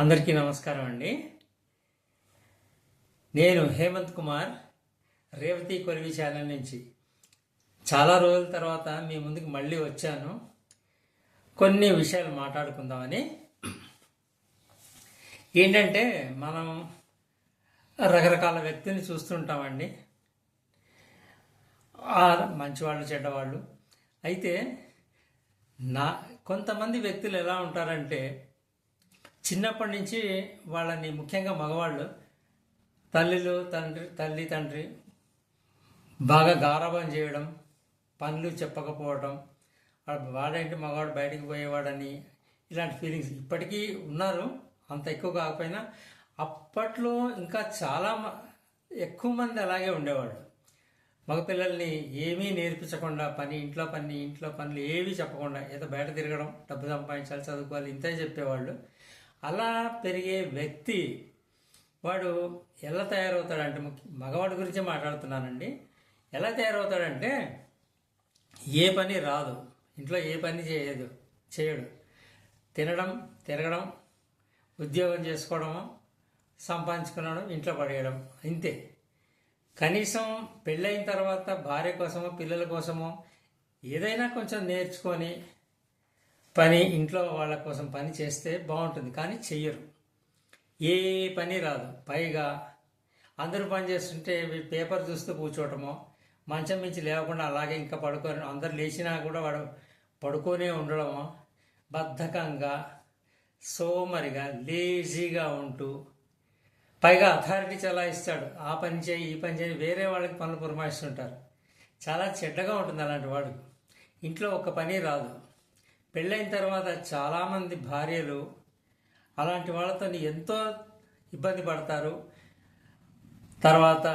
అందరికీ నమస్కారం అండి. నేను హేమంత్ కుమార్ రేవతి కొలివి ఛానల్ నుంచి. చాలా రోజుల తర్వాత మీ ముందుకు మళ్ళీ వచ్చాను. కొన్ని విషయాలు మాట్లాడుకుందామని. ఏంటంటే మనం రకరకాల వ్యక్తిని చూస్తుంటామండి. మంచివాళ్ళు చెడ్డవాళ్ళు. అయితే నా కొంతమంది వ్యక్తులు ఎలా ఉంటారంటే చిన్నప్పటి నుంచి వాళ్ళని ముఖ్యంగా మగవాళ్ళు తల్లిలు తండ్రి తల్లి తండ్రి బాగా గారాబం చేయడం పనులు చెప్పకపోవడం వాడేంటి మగవాడు బయటికి పోయేవాడని ఇలాంటి ఫీలింగ్స్ ఇప్పటికీ ఉన్నారు. అంత ఎక్కువ కాకపోయినా అప్పట్లో ఇంకా చాలా మ- ఎక్కువ మంది అలాగే ఉండేవాళ్ళు. మగపిల్లల్ని ఏమీ నేర్పించకుండా పని ఇంట్లో పని ఇంట్లో పనులు ఏమీ చెప్పకుండా ఏదో బయట తిరగడం డబ్బు సంపాదించాలి చదువుకోవాలి ఇంతే చెప్పేవాళ్ళు. అలా పెరిగే వ్యక్తి వాడు ఎలా తయారవుతాడంటే ముఖ్య మగవాడి గురించి మాట్లాడుతున్నానండి. ఎలా తయారవుతాడంటే ఏ పని రాదు. ఇంట్లో ఏ పని చేయదు చేయడు. తినడం తిరగడం ఉద్యోగం చేసుకోవడము సంపాదించుకున్నాడు ఇంట్లో పడేయడం అంతే. కనీసం పెళ్ళైన తర్వాత భార్య కోసమో పిల్లల కోసమో ఏదైనా కొంచెం నేర్చుకొని పని ఇంట్లో వాళ్ళ కోసం పని చేస్తే బాగుంటుంది కానీ చెయ్యరు. ఏ పని రాదు. పైగా అందరూ పని చేస్తుంటే పేపర్ చూస్తూ కూర్చోవటమో మంచం మించి లేవకుండా అలాగే ఇంకా పడుకొని అందరు లేచినా కూడా వాడు పడుకొనే ఉండడమో బద్ధకంగా సోమరిగా లేజీగా ఉంటూ పైగా అథారిటీ చలాయిస్తాడు ఆ పని చేయి ఈ పని చేయి వేరే వాళ్ళకి పనులు పురమాయిస్తుంటారు. చాలా చెడ్డగా ఉంటుంది అలాంటి వాడు. ఇంట్లో ఒక పని రాదు. పెళ్ళైన తర్వాత చాలామంది భార్యలు అలాంటి వాళ్ళతో ఎంతో ఇబ్బంది పడతారు. తర్వాత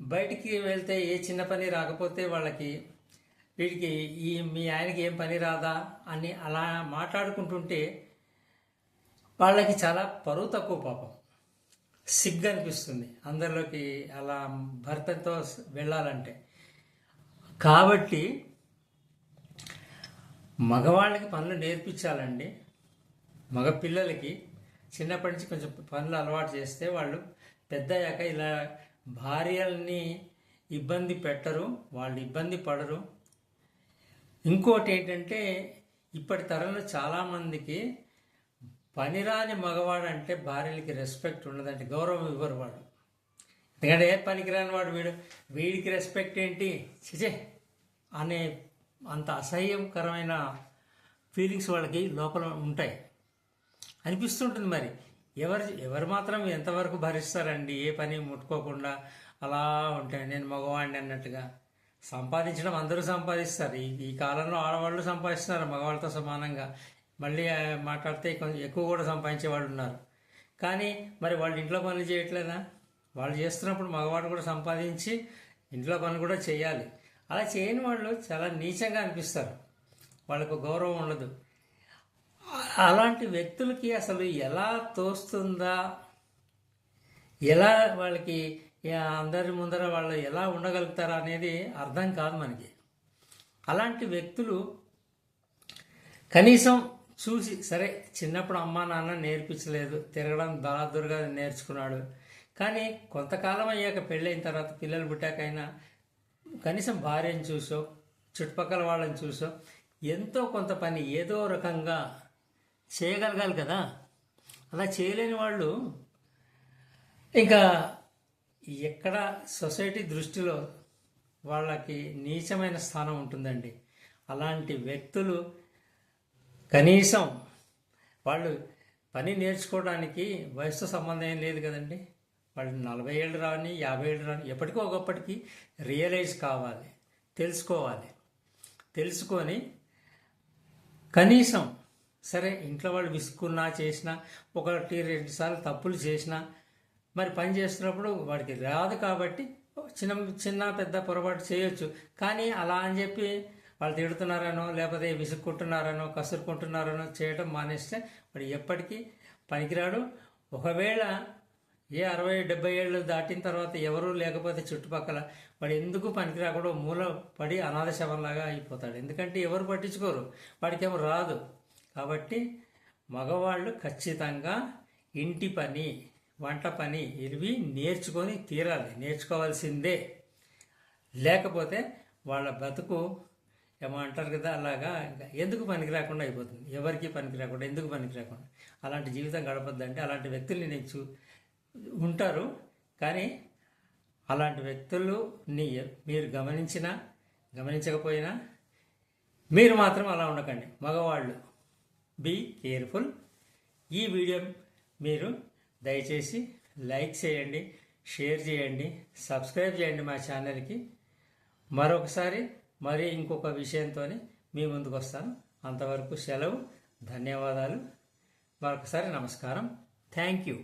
బయటికి వెళ్తే ఏ చిన్న పని రాకపోతే వాళ్ళకి వీడికి ఈ మీ ఆయనకి ఏం పని రాదా అని అలా మాట్లాడుకుంటుంటే వాళ్ళకి చాలా పరువు తక్కువ పాపం. సిగ్గు అనిపిస్తుంది అందరిలోకి అలా భర్తతో వెళ్ళాలంటే. కాబట్టి మగవాళ్ళకి పనులు నేర్పించాలండి. మగ పిల్లలకి చిన్నప్పటి నుంచి కొంచెం పనులు అలవాటు చేస్తే వాళ్ళు పెద్దయ్యాక ఇలా భార్యల్ని ఇబ్బంది పెట్టరు వాళ్ళు ఇబ్బంది పడరు. ఇంకోటి ఏంటంటే ఇప్పటి తరంలో చాలామందికి పనిరాని మగవాడు అంటే భార్యలకి రెస్పెక్ట్ ఉండదంటే గౌరవం ఇవ్వరు వాడు ఎందుకంటే ఏ పనికిరాని వాడు వీడు? వీడికి రెస్పెక్ట్ ఏంటి? చిచే అనే అంత అసహ్యకరమైన ఫీలింగ్స్ వాళ్ళకి లోపల ఉంటాయి. అనిపిస్తుంటుంది మరి. ఎవరు ఎవరు మాత్రం ఎంతవరకు భరిస్తారండి? ఏ పని ముట్టుకోకుండా అలా ఉంటాయి నేను మగవాడిని అన్నట్టుగా. సంపాదించడం అందరూ సంపాదిస్తారు. ఈ ఈ కాలంలో ఆడవాళ్ళు సంపాదిస్తున్నారు మగవాళ్ళతో సమానంగా. మళ్ళీ మాట్లాడితే కొంచెం ఎక్కువ కూడా సంపాదించే వాళ్ళు ఉన్నారు. కానీ మరి వాళ్ళు ఇంట్లో పనులు చేయట్లేదా? వాళ్ళు చేస్తున్నప్పుడు మగవాడు కూడా సంపాదించి ఇంట్లో పని కూడా చేయాలి. అలా చేయని వాళ్ళు చాలా నీచంగా అనిపిస్తారు. వాళ్ళకు గౌరవం ఉండదు. అలాంటి వ్యక్తులకి అసలు ఎలా తోస్తుందా? ఎలా వాళ్ళకి అందరి ముందర వాళ్ళు ఎలా ఉండగలుగుతారా అనేది అర్థం కాదు మనకి. అలాంటి వ్యక్తులు కనీసం చూసి సరే చిన్నప్పుడు అమ్మా నాన్న నేర్పించలేదు తిరగడం బలాదురుగా నేర్చుకున్నాడు. కానీ కొంతకాలం అయ్యాక పెళ్ళైన తర్వాత పిల్లలు పుట్టాకైనా కనీసం భార్యను చూసో చుట్టుపక్కల వాళ్ళని చూసో ఎంతో కొంత పని ఏదో రకంగా చేయగలగాలి కదా? అలా చేయలేని వాళ్ళు ఇంకా ఎక్కడ సొసైటీ దృష్టిలో వాళ్ళకి నీచమైన స్థానం ఉంటుందండి. అలాంటి వ్యక్తులు కనీసం వాళ్ళు పని నేర్చుకోవడానికి వయసుతో సంబంధం ఏం లేదు కదండి. వాళ్ళు నలభై ఏళ్ళు రాని యాభై ఏళ్ళు రాని ఎప్పటికో ఒకప్పటికి రియలైజ్ కావాలి తెలుసుకోవాలి. తెలుసుకొని కనీసం సరే ఇంట్లో వాళ్ళు విసుక్కున్నా చేసినా ఒకటి రెండు సార్లు తప్పులు చేసినా మరి పని చేస్తున్నప్పుడు వాడికి రాదు కాబట్టి చిన్న చిన్న పెద్ద పొరపాటు చేయొచ్చు. కానీ అలా అని చెప్పి వాళ్ళు తిడుతున్నారనో లేకపోతే విసుక్కుంటున్నారనో కసురుకుంటున్నారనో చేయడం మానేస్తే వాడు ఎప్పటికీ పనికిరాడు. ఒకవేళ ఏ అరవై డెబ్బై ఏళ్ళు దాటిన తర్వాత ఎవరూ లేకపోతే చుట్టుపక్కల వాడు ఎందుకు పనికిరాకుండా మూల పడి అనాథ శవంలాగా అయిపోతాడు. ఎందుకంటే ఎవరు పట్టించుకోరు. వాడికేమో రాదు. కాబట్టి మగవాళ్ళు ఖచ్చితంగా ఇంటి పని వంట పని ఇవి నేర్చుకొని తీరాలి. నేర్చుకోవాల్సిందే. లేకపోతే వాళ్ళ బతుకు ఏమో అంటారు కదా అలాగా ఇంకా ఎందుకు పనికి రాకుండా అయిపోతుంది? ఎవరికి పనికి రాకుండా ఎందుకు పనికి రాకుండా అలాంటి జీవితం గడపద్దంటే అలాంటి వ్యక్తుల్ని నేను చూ ఉంటారు. కానీ అలాంటి వ్యక్తులని మీరు గమనించినా గమనించకపోయినా మీరు మాత్రం అలా ఉండకండి. మగవాళ్ళు బీ కేర్ఫుల్. ఈ వీడియో మీరు దయచేసి లైక్ చేయండి షేర్ చేయండి సబ్స్క్రైబ్ చేయండి మా ఛానల్కి. మరొకసారి మరి ఇంకొక విషయంతో మీ ముందుకు వస్తాను. అంతవరకు సెలవు ధన్యవాదాలు. మరొకసారి నమస్కారం. Thank you.